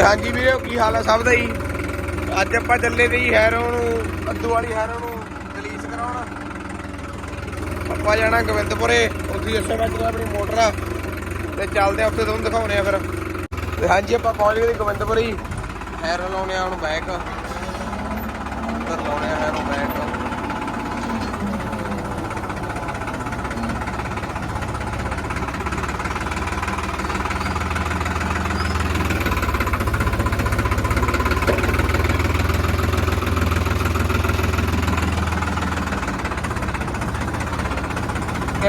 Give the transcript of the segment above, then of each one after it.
ਤੇ ਹਾਂਜੀ ਵੀਰੇ, ਕੀ ਹਾਲ ਹੈ ਸਭ ਦਾ ਜੀ? ਅੱਜ ਆਪਾਂ ਚੱਲੇ ਤੇ ਜੀ ਹੈਰੋ ਨੂੰ, ਕੱਦੂ ਵਾਲੀ ਹੈਰੋ ਨੂੰ ਰਿਲੀਜ਼ ਕਰਾਉਣ। ਆਪਾਂ ਜਾਣਾ ਗੋਬਿੰਦਪੁਰੇ, ਉੱਥੇ ਦੱਸਿਆ ਮੈਂ ਆਪਣੀ ਮੋਟਰ ਆ। ਤੇ ਚੱਲਦੇ ਆ ਉੱਥੇ ਤੁਹਾਨੂੰ ਦਿਖਾਉਣੇ ਆ ਫਿਰ। ਤੇ ਹਾਂਜੀ, ਆਪਾਂ ਪਹੁੰਚ ਗਏ ਜੀ ਗੋਬਿੰਦਪੁਰੇ ਹੈਰੋ ਲਾਉਣੇ ਆ ਹੁਣ ਬੈਕ ਉੱਧਰ ਲਾਉਣੇ ਆ ਹੈਰੋ ਬੈਕ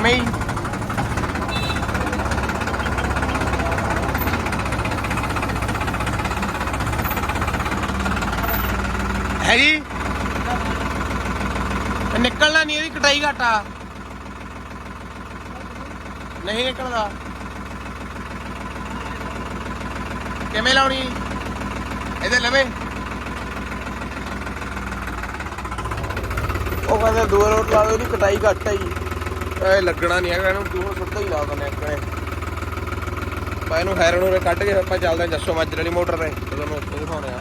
ਕਿਵੇਂ ਜੀ ਹੈ ਜੀ? ਨਿਕਲਣਾ ਨਹੀਂ, ਇਹਦੀ ਕਟਾਈ ਘਾਟਾ ਨਹੀਂ ਨਿਕਲਦਾ। ਕਿਵੇਂ ਲਾਉਣੀ? ਇਹਦੇ ਲਵੇ। ਉਹ ਕਹਿੰਦੇ ਦੂਰ ਰੋਡ ਲਾ ਲਓ, ਇਹਦੀ ਕਟਾਈ ਘੱਟ ਹੈ ਜੀ। ਇਹ ਲੱਗਣਾ ਨਹੀਂ ਹੈਗਾ, ਇਹਨੂੰ ਦੂਰ ਸੁੱਟਦਾ ਹੀ ਲਾ ਦਿੰਦੇ ਇੱਕ ਇਹ ਇਹਨੂੰ ਹੈਰਨ ਨੂੰ ਕੱਢ ਕੇ ਆਪਾਂ ਚੱਲਦੇ ਹਾਂ ਜੱਸੋ ਮਾਜਰ ਵਾਲੀ ਮੋਟਰ ਤੇ। ਤੇ ਤੁਹਾਨੂੰ ਉੱਥੇ ਦਿਖਾਉਣੇ ਆ।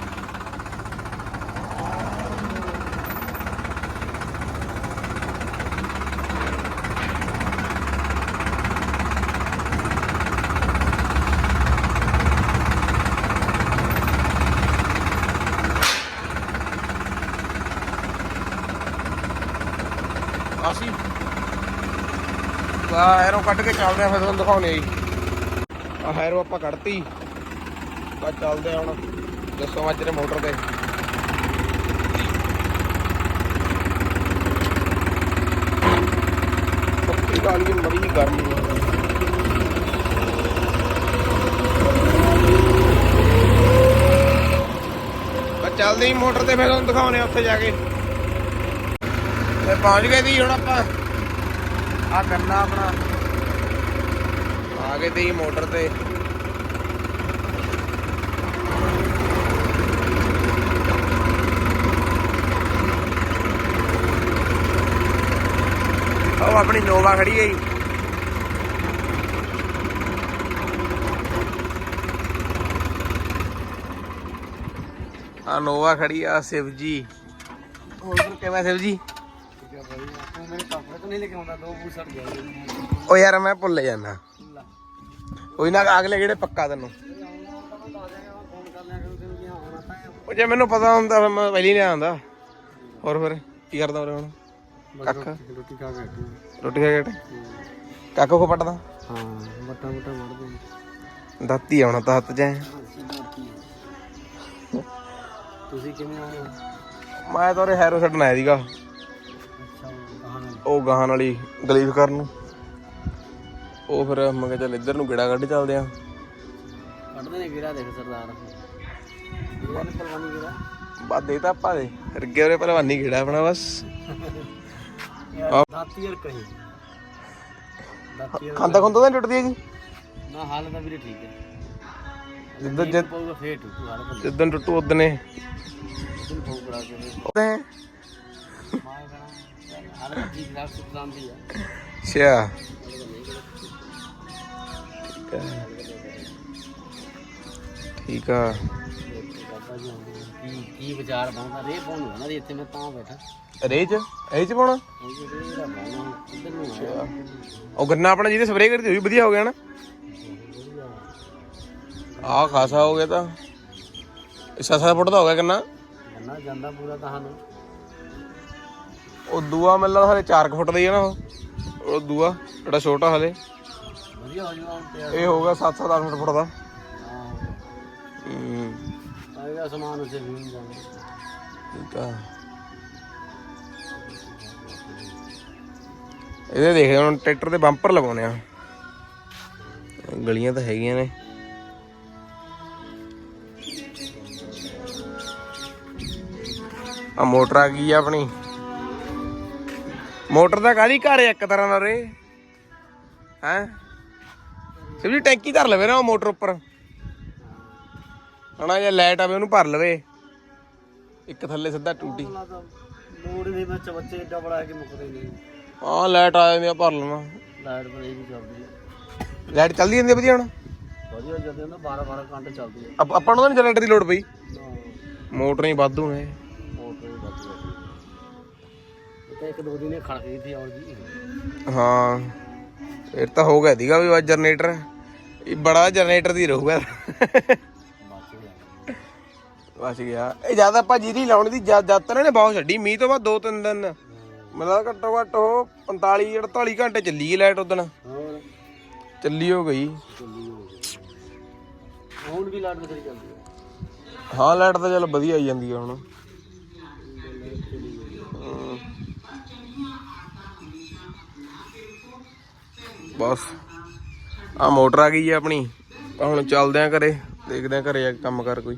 ਅਸੀਂ ਆ ਹੈਰੋ ਕੱਢ ਕੇ ਚੱਲਦੇ ਆ, ਫਿਰ ਤੁਹਾਨੂੰ ਦਿਖਾਉਣੇ ਜੀ। ਆ ਹੈਰੋ ਆਪਾਂ ਕੱਢਤੀ। ਬਸ ਚੱਲਦੇ ਆ ਹੁਣ, ਦੱਸੋ ਮਾਜਰੇ ਮੋਟਰ ਤੇ। ਪੱਕੀ ਗਾਲੀ ਮੜੀ ਗਰਮ ਆ। ਬਸ ਚੱਲਦੇ ਹੀ ਮੋਟਰ ਤੇ, ਫਿਰ ਤੁਹਾਨੂੰ ਦਿਖਾਉਣੇ ਉੱਥੇ ਜਾ ਕੇ। ਤੇ ਪਹੁੰਚ ਗਏ ਦੀ ਹੁਣ ਆਪਾਂ। ਆ ਕਰਨਾ ਆਪਣਾ। ਆ ਗਏ ਤੇ ਮੋਟਰ ਤੇ। ਉਹ ਆਪਣੀ ਨੋਵਾ ਖੜੀ ਹੈ ਜੀ। ਆ ਨੋਵਾ ਖੜੀ ਆ ਸ਼ਿਵ ਜੀ ਹੋਰ ਫਿਰ ਕਿਵੇਂ ਸ਼ਿਵ ਜੀ ਤੂੰ ਮੇਰੇ ਪਾਪਾ ਤੋਂ ਨਹੀਂ ਲੈ ਕੇ ਆਉਂਦਾ ਦੋ ਬੂਟ ਸੜ ਗਿਆ ਉਹ ਯਾਰ ਮੈਂ ਭੁੱਲ ਜਾਂਦਾ। ਕੋਈ ਨਾ ਅਗਲੇ ਕਿਹੜੇ ਪੱਕਾ ਤੈਨੂੰ? ਉਹ ਜੇ ਮੈਨੂੰ ਪਤਾ ਹੁੰਦਾ ਫਿਰ ਮੈਂ ਪਹਿਲੀ ਨਹੀਂ ਆਉਂਦਾ। ਹੋਰ ਫਿਰ ਕੀ ਕਰਦਾ ਉਰੇ ਹੁਣ? ਕੱਖ? ਰੋਟੀ ਖਾ ਕੇ ਰੋਟੀ ਖਾ ਕੇ? ਕੱਖ ਕੋ ਪਟਦਾ? ਹਾਂ ਬੱਟਾ ਬੱਟਾ ਮੜਦੇ ਦਾਤੀ ਆਉਣਾ ਤਾਂ ਹੱਥ 'ਚ ਐ। ਤੁਸੀਂ ਕਿਵੇਂ ਹੋ? ਮੈਂ ਤਾਂ ਉਰੇ ਹੈਰੋ ਛੱਡਣ ਆਇਆ ਸੀਗਾ। ਉਹ ਗਾਹਾਂ ਵਾਲੀ ਗਲੀਫ ਕਰਨ ਨੂੰ। ਉਹ ਫਿਰ ਮੈਂ ਕਿਹਾ ਚੱਲ ਇੱਧਰ ਨੂੰ ਗੇੜਾ ਕੱਢ ਚੱਲਦੇ ਆ। ਕੱਢਦੇ ਨੇ ਵੀਰਾ ਦੇਖ ਸਰਦਾਰ। ਵੀਰਾ ਨੇ ਪਲਵਾਨੀ ਵੀਰਾ ਬਾਦੇ ਤਾਂ ਆਪਾਂ ਦੇ। ਰੱਗੇ ਉਰੇ ਪਹਿਲਵਾਨੀ ਗੇੜਾ ਆਪਣਾ ਬਸ। ਦਾਤੀ ਯਾਰ ਕਹੀ। ਦਾਤੀ ਖਾਂਦਾ ਖੁੰਦਾ ਤਾਂ ਟੁੱਟਦੀ ਹੈਗੀ? ਨਾ ਹਾਲ ਤਾਂ ਵੀਰੇ ਠੀਕ ਹੈ। ਜਿੱਦਾਂ ਜਿੱਦ ਪਊਗਾ ਫੇਰ ਟੁੱਟੂ ਹਾਲ ਤਾਂ ਜਿੱਦਣ ਟੁੱਟੂ ਉਦਨੇ। ਉਹਦੇ ਮਾਰ ਕਰਾਂ ਹਾਲ ਤਾਂ ਠੀਕ ਠਾਕ ਸੁਖ ਸ਼ਾਂਤੀ ਆ ਅੱਛਾ। ਠੀਕ ਆ। ਠੀਕ ਆ। ਕੀ ਕੀ ਵਿਚਾਰ ਬਣਦਾ? ਰੇ ਪਾਉਣ ਨੂੰ ਇੱਥੇ ਮੈਂ ਤਾਂ ਬੈਠਾ। ਰੇਜ ਇਹ ਚ ਪਾਉਣਾ? ਉਹ ਗੰਨਾ ਆਪਣਾ ਜਿਹਦੇ ਸਪਰੇਅ ਕਰਦੀ ਵੀ ਵਧੀਆ ਹੋ ਗਿਆ ਨਾ? ਆਹ ਖਾਸਾ ਹੋ ਗਿਆ ਤਾਂ। ਇਹ ਸੱਤ ਫੁੱਟ ਦਾ ਹੋ ਗਿਆ ਗੰਨਾ। ਗੰਨਾ ਜਾਂਦਾ ਪੂਰਾ ਤੁਹਾਨੂੰ ਉਹ ਦੂਆ ਮਿਲਦਾ ਹਲੇ 4 ਫੁੱਟ ਦਾ ਹੀ ਹੈ ਨਾ ਉਹ। ਉਹ ਦੂਆ ਜਿਹੜਾ ਛੋਟਾ ਹਲੇ। ਵਧੀਆ ਹੋ ਜੂਗਾ ਹੁਣ ਇਹ ਹੋਊਗਾ 7-7 8 ਫੁੱਟ ਦਾ। ਹਾਂ। ਹੂੰ। ਆਏਗਾ ਸਮਾਨ ਉਸੇ ਵੀ ਨਹੀਂ ਜਾਂਦਾ। ਠੀਕ ਆ। ਇਹਦੇ ਦੇਖਦੇ ਹੁਣ ਟਰੈਕਟਰ ਦੇ ਬੰਪਰ ਲਗਾਉਣੇ ਆ ਗਲੀਆਂ ਤਾਂ ਹੈਗੀਆਂ ਨੇ। ਆ ਮੋਟਰ ਆ ਗਈ ਆ ਆਪਣੀ। ਮੋਟਰ ਦਾ ਕਾਹਦੀ ਘਰ ਇੱਕ ਤਰ੍ਹਾਂ ਦਾ ਰੇ? ਹੈ? ਸਿਵਜੀ ਟੈਂਕੀ ਧਰ ਲਵੇ ਨਾ ਉਹ ਮੋਟਰ ਉੱਪਰ। ਹਣਾ ਜੇ ਲਾਈਟ ਆਵੇ ਉਹਨੂੰ ਭਰ ਲਵੇ। ਇੱਕ ਥੱਲੇ ਸਿੱਧਾ ਟੂਟੀ। ਲਾ ਤਾਂ ਲੋੜ ਨਹੀਂ ਮੈਂ ਚਵੱਚੇ ਏਡਾ ਬੜਾ ਕਿ ਮੁੱਕਦੇ ਨਹੀਂ। ਹਾਂ ਲਾਈਟ ਆ ਜਾਂਦੀ ਆ ਭਰ ਲੈਣਾ ਲਾਈਟ ਪਰ ਇਹ ਵੀ ਚੱਲਦੀ ਆ। ਲਾਈਟ ਚੱਲਦੀ ਜਾਂਦੀ ਆ ਵਧੀਆ ਹੁਣ? ਵਧੀਆ ਜਦੋਂ ਨਾ 12 12 ਘੰਟੇ ਚੱਲਦੀ ਹੈ ਆਪ- ਨੂੰ ਤਾਂ ਨਹੀਂ ਜਨਰੇਟਰ ਦੀ ਲੋੜ ਪਈ ਮੋਟਰ ਹੀ ਵਾਧੂ ਨੇ। ਮੋਟਰ ਹੀ ਵੱਧ ਜਾਂਦੀ ਇਹ ਤਾਂ ਇੱਕ ਦੋ ਦਿਨ ਹੀ ਖੜਕ ਗਈ ਸੀ ਔਰ ਜੀ ਹਾਂ ਫਿਰ ਤਾਂ ਹੋ ਗਿਆ ਦੀਗਾ ਵੀ ਜਨਰੇਟਰ। ਇਹ ਬੜਾ ਜਨਰੇਟਰ ਦੀ ਰਹੂਗਾ। ਬਚ ਗਿਆ। ਬਚ ਗਿਆ ਇਹ ਜ਼ਿਆਦਾ ਆਪਾਂ ਜੀਰੀ ਲਾਉਣ ਦੀ ਜਦ ਨੇ ਬਹੁਤ ਛੱਡੀ ਮੀਂਹ ਤੋਂ ਬਾਅਦ ਦੋ ਤਿੰਨ ਦਿਨ। ਮਤਲਬ ਘੱਟੋ ਘੱਟ ਉਹ 45 48 ਘੰਟੇ ਚੱਲੀ ਲਾਈਟ ਉਦਣ ਹੋਰ? ਚੱਲੀ ਹੋ ਗਈ। ਚੱਲੀ ਹੋ ਗਈ। ਹੁਣ ਵੀ ਲਾਟ ਬਦਲੀ ਚੱਲਦੀ ਹੈ ਹਾਂ ਲਾਈਟ ਤਾਂ ਚੱਲ ਵਧੀਆ ਆਈ ਜਾਂਦੀ ਆ ਹੁਣ। ਬਸ। ਆ ਮੋਟਰ ਆ ਗਈ ਹੈ ਆਪਣੀ। ਹੁਣ ਚੱਲਦੇ ਆ ਘਰੇ। ਦੇਖਦੇ ਆ ਘਰੇ ਆ ਕੇ ਕੰਮ ਕਰ ਕੋਈ।